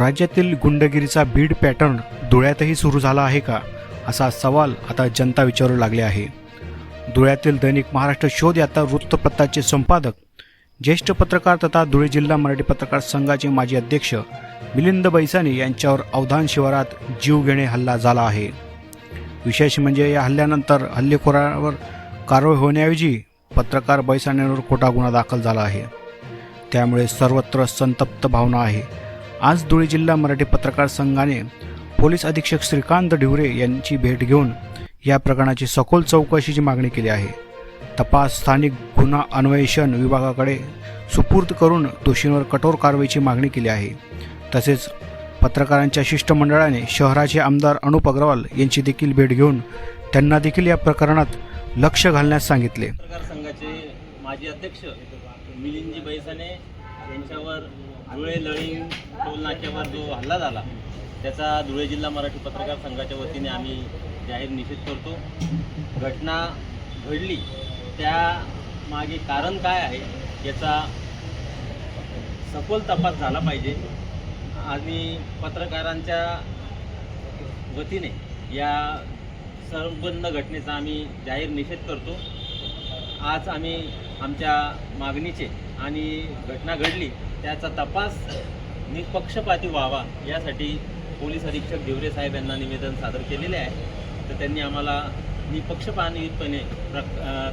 राज्यातील गुंडगिरीचा बीड पॅटर्न धुळ्यातही सुरू झाला आहे का? असा सवाल आता जनता विचारू लागले आहे. धुळ्यातील दैनिक महाराष्ट्र शोध यात्रा वृत्तपत्राचे संपादक ज्येष्ठ पत्रकार तथा धुळे जिल्हा मराठी पत्रकार संघाचे माजी अध्यक्ष मिलिंद बैसाने यांच्यावर अवधान शिवारात जीवघेणे हल्ला झाला आहे. विशेष म्हणजे या हल्ल्यानंतर हल्लेखोरावर कारवाई होण्याऐवजी पत्रकार बैसानेवर खोटा गुन्हा दाखल झाला आहे. त्यामुळे सर्वत्र संतप्त भावना आहे. आज धुळे जिल्हा मराठी पत्रकार संघाने पोलीस अधीक्षक श्रीकांत ढिवरे यांची भेट घेऊन या प्रकरणाची सखोल चौकशीची मागणी केली आहे. तपास स्थानिक गुन्हा अन्वेषण विभागाकडे सुपूर्द करून दोषींवर कठोर कारवाईची मागणी केली आहे. तसेच पत्रकारांच्या शिष्टमंडळाने शहराचे आमदार अनुप अग्रवाल यांची देखील भेट घेऊन त्यांना देखील या प्रकरणात लक्ष घालण्यास सांगितले. पत्रकार संघाचे माजी अध्यक्ष मिलिंदजी बैसाने यांच्यावर धुळे लळिंग टोल नाक्यावर जो हल्ला झाला त्याचा धुळे जिल्हा मराठी पत्रकार संघाच्या वतीने आम्ही जाहीर निषेध करतो. घटना घडली त्या मागे कारण काय आहे याचा सखोल तपास झाला पाहिजे. आणि पत्रकारांच्या वतीने या संबंध घटनेचा आम्ही जाहीर निषेध करतो. आज आम्ही आमच्या मागणीचे आणि घटना घडली त्याचा तपास निपक्षपाती व्हावा यासाठी पोलीस अधीक्षक ढिवरे साहेब यांना निवेदन सादर केलेले आहे. तर त्यांनी आम्हाला निपक्षपातीपणे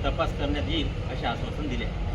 तपास करण्यात येईल असे आश्वासन दिले आहे.